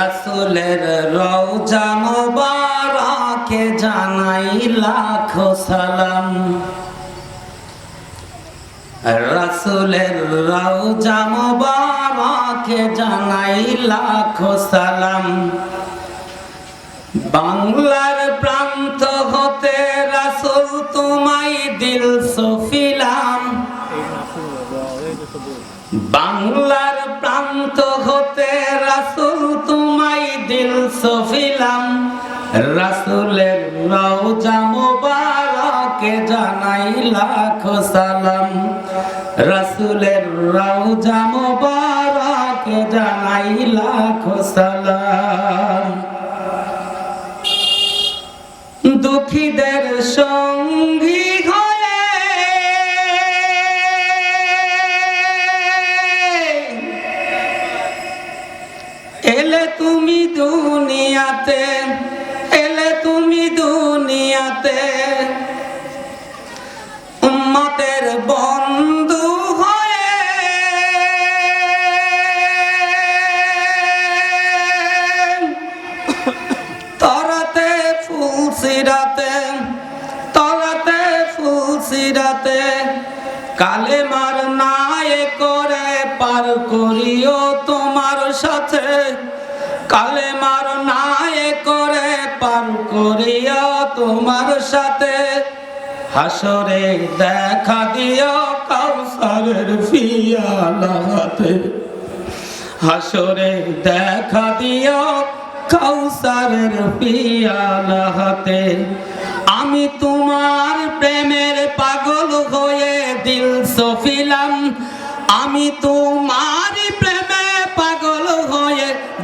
রাসুলের রওজা মোবারকে জানাই লাখো সালাম। রাসুলের রওজা মোবারকে জানাই লাখো সালাম। বাংলার প্রান্ত হতে রাসুল তোমায় দিল সফিলাম। রাসুলের রওজা মোবারকে জানাই লাখো সালাম। রাসুলের রওজা মোবারকে জানাই লাখো সালাম। দুঃখীদের সঙ্গী দুনিয়াতে, এলে তুমি দুনিয়াতে। উম্মতের বন্ধু হয়ে তরাতে ফুল ফুল করে পার করিও তোমার সাথে। কালে মার নায়ে করে পার করিও তোমার সাথে। হাসরে দেখা দিও কাউসারের ফিয়ালা হাতে হাসরে দেখা দিও কাউসারের পিয়ালা হাতে আমি তোমার প্রেমের পাগল হয়ে দিল সফিলাম। আমি তোমার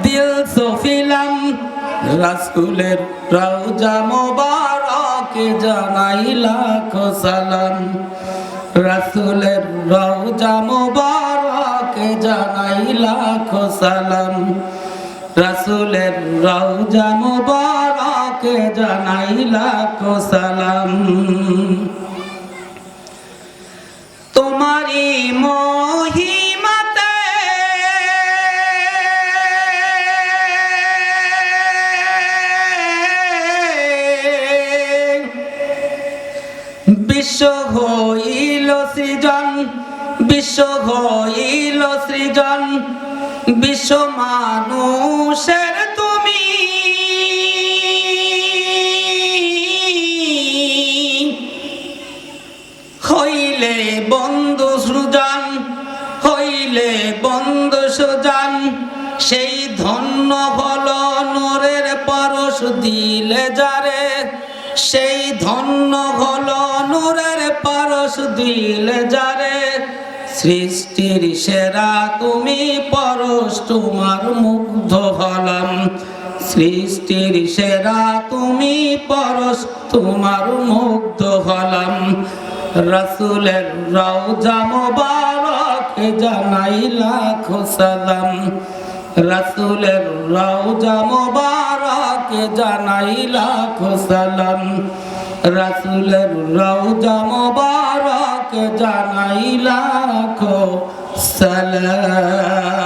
দিল সফিলাম রাসুলের রওজা মোবারকে জানাই লাখো রাসুলের রওজা মোবারকে জানাই লাখো রাসুলের রওজা মোবারকে জানাই লাখো বিশ্ব হইল সৃজন, বিশ্ব হইল সৃজন। বিশ্ব মানুষের তুমি। হইলে বন্ধু সুজন, হইলে বন্ধু সুজন। সেই ধন্য হল নূরের পরশ দিলে যারে সেই ধন্য হল নূরের পরশ দিলে যারে। সৃষ্টির সেরা তুমি পরশ, তোমার মুগ্ধ হলাম। সৃষ্টির সেরা তুমি পরশ, তোমার মুগ্ধ হলাম। রসুলের রওজা মোবারক জানাই লাখো রসুলের রওজা মোবারক জানাই লাখ সালাম। রাসুলের রৌজা মোবারক জানাই লাখ সালাম।